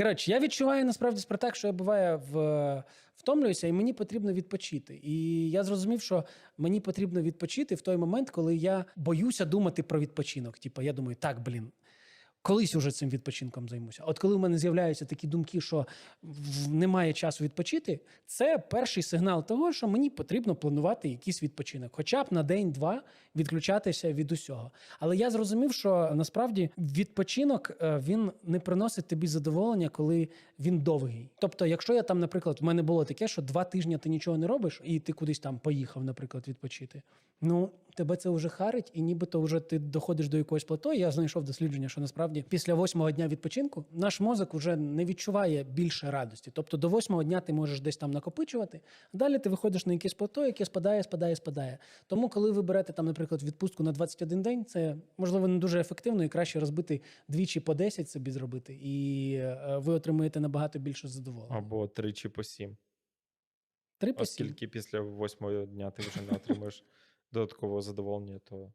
Коротше, я відчуваю насправді Спартак, що я буває в, втомлююся, і мені потрібно відпочити. І я зрозумів, що мені потрібно відпочити в той момент, коли я боюся думати про відпочинок. Типу, я думаю, так, блін. Колись уже цим відпочинком займуся. От коли в мене з'являються такі думки, що немає часу відпочити, це перший сигнал того, що мені потрібно планувати якийсь відпочинок, хоча б на день-два відключатися від усього. Але я зрозумів, що насправді відпочинок е, він не приносить тобі задоволення, коли він довгий. Тобто, якщо я там, наприклад, в мене було таке, що два тижні ти нічого не робиш, і ти кудись там поїхав, наприклад, відпочити. Ну тебе це вже харить, і нібито вже ти доходиш до якогось плато. Я знайшов дослідження, що насправді після восьмого дня відпочинку наш мозок вже не відчуває більше радості. Тобто до восьмого дня ти можеш десь там накопичувати. Далі ти виходиш на якесь плато, яке спадає, спадає, спадає. Тому, коли ви берете там, наприклад, відпустку на 21 день, це можливо не дуже ефективно і краще розбити двічі по 10 собі зробити, і е, ви отримуєте набагато більше задоволення. Або тричі по сім. Три по сім. Оскільки після восьмого дня ти вже не отримуєш додаткового задоволення, то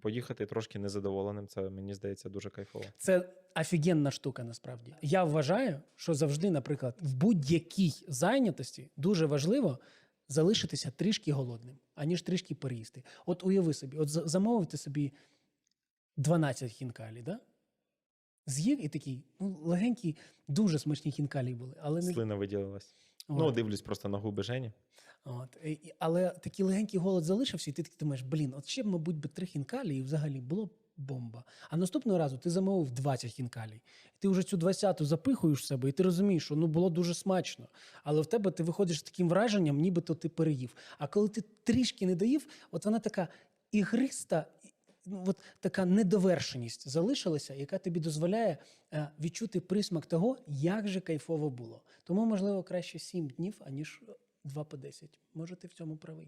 поїхати трошки незадоволеним, це мені здається дуже кайфово. Це офігенна штука насправді. Я вважаю, що завжди, наприклад, в будь-якій зайнятості дуже важливо залишитися трішки голодним, аніж трішки переїсти. От уяви собі, от замовити собі 12 хінкалі, да? З'їв і такий, ну, легенькі, дуже смачні хінкалі були, але не Слина виділилась. От. Ну, дивлюсь просто на губи Жені. От. Але такий легенький голод залишився, і ти такий думаєш, блін, от ще б, мабуть, би три хінкалі, і взагалі було б бомба. А наступного разу ти замовив 20 хінкалій. Ти вже цю 20-ту запихуєш в себе, і ти розумієш, що ну було дуже смачно. Але в тебе ти виходиш з таким враженням, нібито ти переїв. А коли ти трішки не доїв, от вона така ігриста. От така недовершеність залишилася, яка тобі дозволяє е, відчути присмак того, як же кайфово було. Тому, можливо, краще 7 днів, аніж 2 по 10. Може, ти в цьому правий.